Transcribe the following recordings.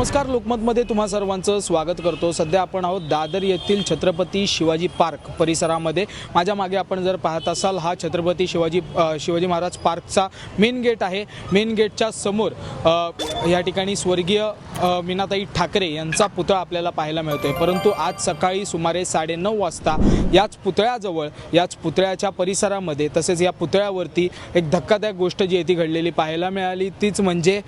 नमस्कार लोकमतमध्ये तुम्हा सर्वांचं स्वागत करतो. सध्या आपण आहोत दादर येथील छत्रपती शिवाजी पार्क परिसरामध्ये. माझ्या मागे आपण जर पाहत असाल हा छत्रपती शिवाजी शिवाजी महाराज पार्कचा मेन गेट आहे. मेन गेटच्या समोर या ठिकाणी स्वर्गीय मीनाताई ठाकरे यांचा पुतळा आपल्याला पाहायला मिळतोय. परंतु आज सकाळी सुमारे साडेनऊ वाजता याच पुतळ्याजवळ याच पुतळ्याच्या परिसरामध्ये तसेच या पुतळ्यावरती एक धक्कादायक गोष्ट जी आहे ती घडलेली पाहायला मिळाली. तीच म्हणजे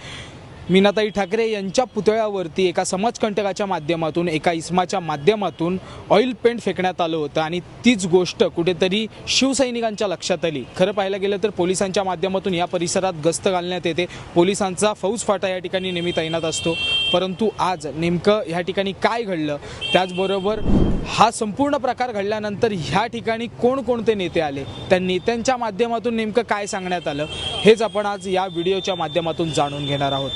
मीनाताई ठाकरे यांच्या पुतळ्यावरती एका समाजकंटकाच्या माध्यमातून एका इस्माच्या माध्यमातून ऑइल पेंट फेकण्यात आलं होतं आणि तीच गोष्ट कुठेतरी शिवसैनिकांच्या लक्षात आली. खरं पाहायला गेलं तर पोलिसांच्या माध्यमातून या परिसरात गस्त घालण्यात येते. पोलिसांचा फौज फाटा या ठिकाणी नेहमी तैनात असतो. परंतु आज नेमकं ह्या ठिकाणी काय घडलं? त्याचबरोबर हा संपूर्ण प्रकार घडल्यानंतर ह्या ठिकाणी कोणकोणते नेते आले? त्या नेत्यांच्या माध्यमातून नेमकं काय सांगण्यात आलं? हेच आपण आज या व्हिडिओच्या माध्यमातून जाणून घेणार आहोत.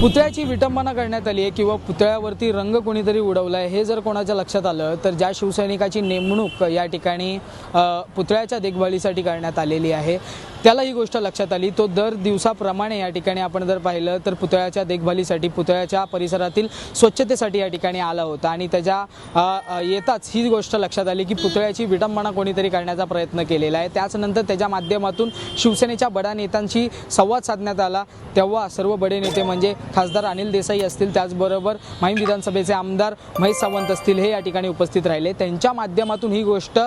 पुतळ्याची विटंबना करण्यात आली आहे किंवा पुतळ्यावरती रंग कोणीतरी उडवला आहे हे जर कोणाच्या लक्षात आलं तर ज्या शिवसैनिकाची नेमणूक या ठिकाणी पुतळ्याच्या देखभालीसाठी करण्यात आलेली आहे त्याला ही गोष्ट लक्षात आली. तो दर दिवसाप्रमाणे या ठिकाणी आपण जर पाहिलं तर पुतळ्याच्या देखभालीसाठी पुतळ्याच्या परिसरातील स्वच्छतेसाठी या ठिकाणी आला होता आणि त्याच्या येताच ही गोष्ट लक्षात आली की पुतळ्याची विटंबना कोणीतरी करण्याचा प्रयत्न केलेला आहे. त्याचनंतर त्याच्या माध्यमातून शिवसेनेच्या बडा नेत्यांशी संवाद साधण्यात आला. तेव्हा सर्व बडे नेते म्हणजे खासदार अनिल देसाई असतील त्याचबरोबर माहीम विधानसभेचे आमदार महेश सावंत असतील हे या ठिकाणी उपस्थित राहिले. त्यांच्या माध्यमातून ही गोष्ट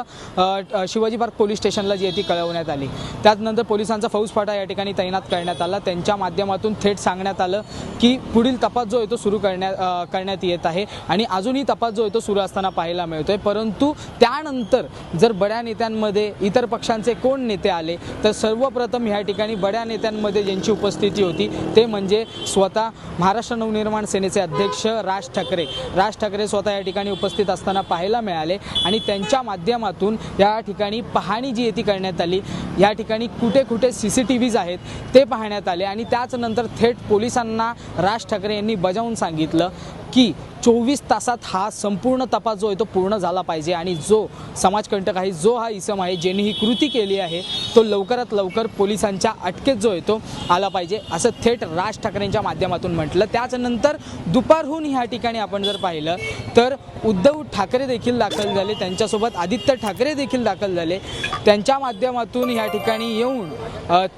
शिवाजी पार्क पोलीस स्टेशनला जी आहे ती कळवण्यात आली. त्यानंतर पोलिसांचा फौजफाटा या ठिकाणी तैनात करण्यात आला. त्यांच्या माध्यमातून थेट सांगण्यात आलं की पुढील तपास जो आहे तो सुरू करण्यात करण्यात येत आहे आणि अजूनही तपास जो आहे तो सुरू असताना पाहायला मिळतोय. परंतु त्यानंतर जर बड्या नेत्यांमध्ये इतर पक्षांचे कोण नेते आले तर सर्वप्रथम ह्या ठिकाणी बड्या नेत्यांमध्ये ज्यांची उपस्थिती होती ते म्हणजे स्वतः महाराष्ट्र नवनिर्माण सेनेचे अध्यक्ष राज ठाकरे. राज ठाकरे स्वतः या ठिकाणी उपस्थित असताना पाहायला मिळाले आणि त्यांच्या माध्यमातून या ठिकाणी पाहणी जी आहे ती करण्यात आली. या ठिकाणी कुठे कुठे सी सी टी व्हीज आहेत ते पाहण्यात आले आणि त्याचनंतर थेट पोलिसांना राज ठाकरे यांनी बजावून सांगितलं. की चोवीस तासात हा संपूर्ण तपास जो आहे तो पूर्ण झाला पाहिजे आणि जो समाजकंटक आहे जो हा इसम आहे ज्यांनी ही कृती केली आहे तो लवकरात लवकर पोलिसांच्या अटकेत जो आहे तो आला पाहिजे असं थेट राज ठाकरेंच्या माध्यमातून म्हटलं. त्याचनंतर दुपारहून ह्या ठिकाणी आपण जर पाहिलं तर उद्धव ठाकरे देखील दाखल झाले त्यांच्यासोबत आदित्य ठाकरे देखील दाखल झाले. त्यांच्या माध्यमातून ह्या ठिकाणी येऊन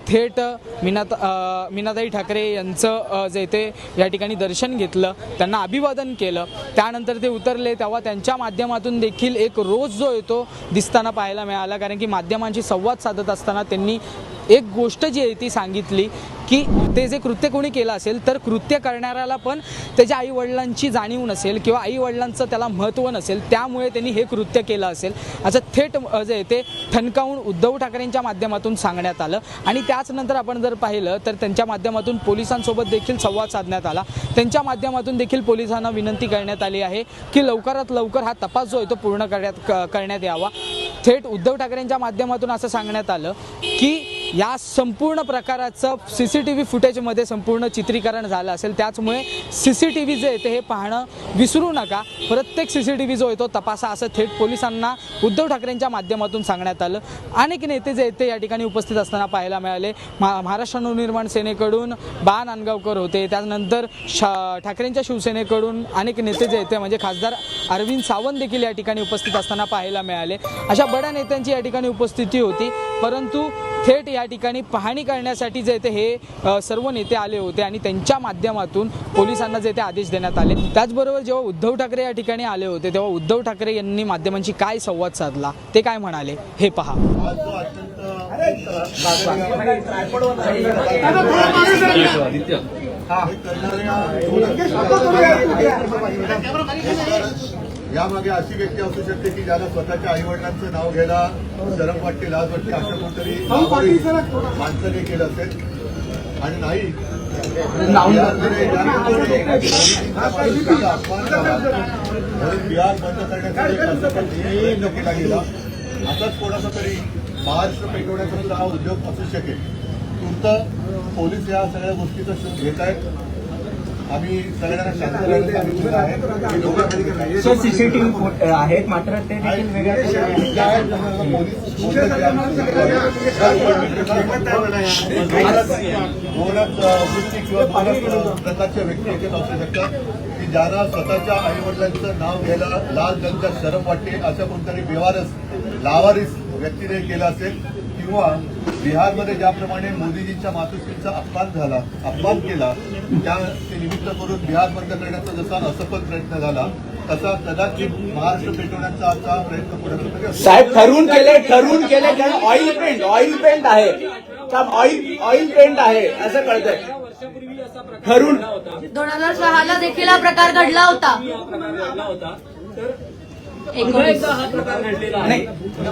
थेट मीनाता मीनाताई ठाकरे यांचं जे ते या ठिकाणी दर्शन घेतलं. त्यांना अभिवादन केलं. त्यानंतर ते उतरले तेव्हा त्यांच्या माध्यमातून देखील एक रोज जो येतो दिसताना पाहायला मिळाला. कारण की माध्यमांशी संवाद साधत असताना त्यांनी एक गोष्ट जी आहे ती सांगितली की ते जे कृत्य कोणी केलं असेल तर कृत्य करणाऱ्याला पण त्याच्या आईवडिलांची जाणीव नसेल किंवा आईवडिलांचं त्याला महत्त्व नसेल त्यामुळे त्यांनी हे कृत्य केलं असेल. असं थेट जे आहे ते ठणकावून उद्धव ठाकरेंच्या माध्यमातून सांगण्यात आलं. आणि त्याचनंतर आपण जर पाहिलं तर त्यांच्या माध्यमातून पोलिसांसोबत देखील संवाद साधण्यात आला. त्यांच्या माध्यमातून देखील पोलिसांना विनंती करण्यात आली आहे की लवकरात लवकर हा तपास जो आहे तो पूर्ण करण्यात क- करण्यात यावा. थेट उद्धव ठाकरेंच्या माध्यमातून असं सांगण्यात आलं की या संपूर्ण प्रकाराचं सी सी टी व्ही फुटेजमध्ये संपूर्ण चित्रीकरण झालं असेल त्याचमुळे C C T V J येते हे पाहणं विसरू नका. प्रत्येक सी सी टी व्ही जो येतो तपासा असं थेट पोलिसांना उद्धव ठाकरेंच्या माध्यमातून सांगण्यात आलं. अनेक नेते जे येते या ठिकाणी उपस्थित असताना पाहायला मिळाले. महा महाराष्ट्र नवनिर्माण सेनेकडून बा नांदगावकर होते. त्यानंतर शा ठाकरेंच्या शिवसेनेकडून अनेक नेते जे येते म्हणजे खासदार अरविंद सावंत देखील या ठिकाणी उपस्थित असताना पाहायला मिळाले. अशा बड्या नेत्यांची या ठिकाणी उपस्थिती होती. परंतु थेट या ठिकाणी पाहणी करण्यासाठी जे ते हे सर्व नेते आले होते आणि त्यांच्या माध्यमातून पोलिसांना जे ते आदेश देण्यात आले. त्याचबरोबर जेव्हा उद्धव ठाकरे या ठिकाणी आले होते तेव्हा उद्धव ठाकरे यांनी माध्यमांशी काय संवाद साधला? ते काय म्हणाले? हे पहा. अत्यंत यामागे अशी व्यक्ती असू शकते की ज्याला स्वतःच्या आई वडिलांचं नाव घ्यायला शरम वाटते लाज वाटते अशा कोणतरी माणसाने केलं असेल. आणि नाही. अपमान झाला, म्हणून बिहार बंद करण्यासाठी प्रशासन प्रयत्न केला गेला असाच कोणाचा तरी महाराष्ट्र पेटवण्याचा हा उद्योग असू शकेल. तुमचं पोलीस या सगळ्या गोष्टीचा शोध घेत आहेत आम्ही सगळ्यांना शांत आहे सर सीसीटीव्ही आहेत मात्र ते देखील प्रकारच्या व्यक्ती एकच असू शकतात की ज्यांना स्वतःच्या आईवडिलांचं नाव घ्यायला लाल रंगात शरम वाटते असं कोणतरी बेवारस लावारिस व्यक्तीने केलं असेल किंवा बिहारमध्ये ज्याप्रमाणे मोदीजींच्या मातोश्रीचा अपमान झाला अपमान केला त्या ते निमित्त करून बिहार बंद करण्याचा जसा असफल प्रयत्न झाला तसा कदाचित महाराष्ट्र पेटवण्याचा आजचा प्रयत्न कुठे असतो साहेब ठरवून केले ठरवून केले कारण ऑइल पेंट ऑइल पेंट आहे. ऑइल ऑइल पेंट आहे असं कळतंय. ठरून दोन हजार सहाला देखील हा प्रकार घडला होता. पुन्हा एकदा हा प्रकार घडलेला आहे.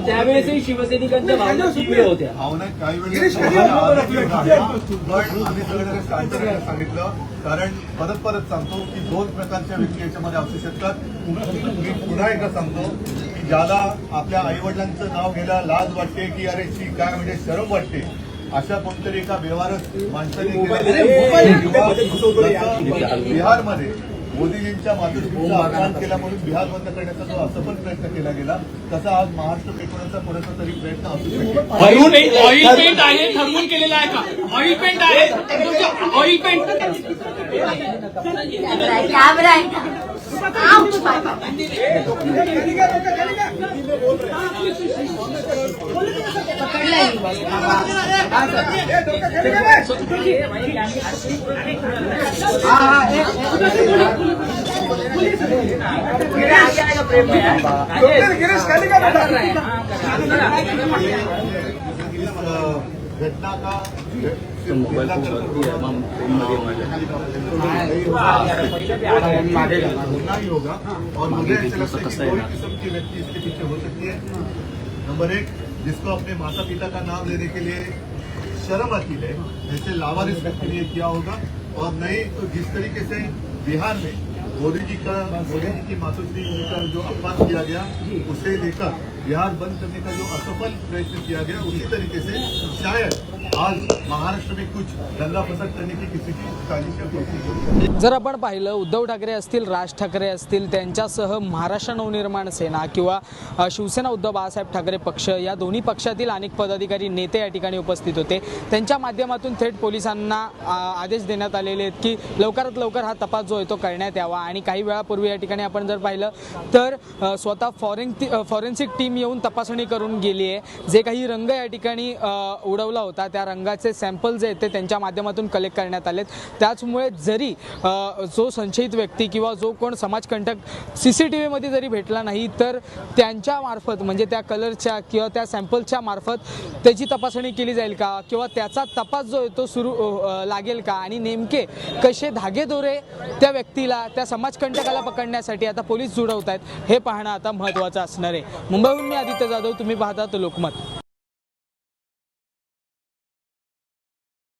त्यावेळेसही शिवसैनिकांच्या भावना तीव्र होत्या. भावना काही वेळेस पण आम्ही सगळ्यांना शांत राहायला सांगितलं. कारण परत परत सांगतो की दोन प्रकारच्या व्यक्ती याच्यामध्ये असू शकतात. मी पुन्हा एकदा सांगतो की ज्याला आपल्या आईवडिलांचं नाव घ्यायला लाज वाटते की अरे शी काय म्हणजे शरम वाटते अशा कोणतरी एका व्यवहारच माणसाने बिहारमध्ये मोदीजींच्या मातृभूमीचा अपमान केला म्हणून बिहार बंद करण्याचा जो असं पण प्रयत्न केला गेला तसा आज महाराष्ट्र पेटवण्याचा कोणाचा तरी प्रयत्न असू ठरून ऑइल पेंट आहे ठरवून केलेला आहे का? ऑइल पेंट आहे. ऑइल पेंट गिरीश खाली का घटना का होना ही। होगा और मुझे ऐसा लगता है कोई किस्म की व्यक्ति इसके पीछे हो सकती है। नंबर एक जिसको अपने माता पिता का नाम लेने के लिए शर्म आती है ऐसे लावारिस व्यक्ति ने किया होगा। और नहीं तो जिस तरीके से बिहार में मोदी जी का मोदी जी की मातोश्री जी का जो अपमान किया गया उसे लेकर बिहार बंद करने का जो असफल प्रयत्न किया गया उसी तरीके से quiet. आज महाराष्ट्र में कुछ दंगा फसाद करने की किसी की साजिश जर आपण पाहिलं उद्धव ठाकरे असतील राज ठाकरे असतील त्यांच्यासह महाराष्ट्र नवनिर्माण सेना किंवा शिवसेना उद्धव बाळासाहेब ठाकरे पक्ष या दोन्ही पक्षातील अनेक पदाधिकारी नेते या ठिकाणी उपस्थित होते. त्यांच्या माध्यमातून थेट पोलिसांना आदेश देण्यात आलेले आहेत की लवकरात लवकर हा तपास जो आहे तो करण्यात यावा. आणि काही वेळापूर्वी या ठिकाणी आपण जर पाहिलं तर स्वतः फॉरेन फॉरेन्सिक टीम येऊन तपासणी करून गेली आहे. जे काही रंग या ठिकाणी उडवला होता त्या रंगाचे सॅम्पल जे आहेत ते त्यांच्या माध्यमातून कलेक्ट करण्यात आलेत. त्याचमुळे जरी जो संशयित व्यक्ती किंवा जो कोण समाजकंटक सी सी टी व्हीमध्ये जरी भेटला नाही तर त्यांच्या मार्फत म्हणजे त्या कलरच्या किंवा त्या सॅम्पलच्या मार्फत त्याची तपासणी केली जाईल का? किंवा त्याचा तपास जो आहे तो सुरू लागेल का? आणि नेमके कसे धागेदोरे त्या व्यक्तीला त्या समाजकंटकाला पकडण्यासाठी आता पोलीस जुडवत आहेत हे पाहणं आता महत्त्वाचं असणार आहे. मुंबईहून मी आदित्य जाधव तुम्ही पाहतात लोकमत.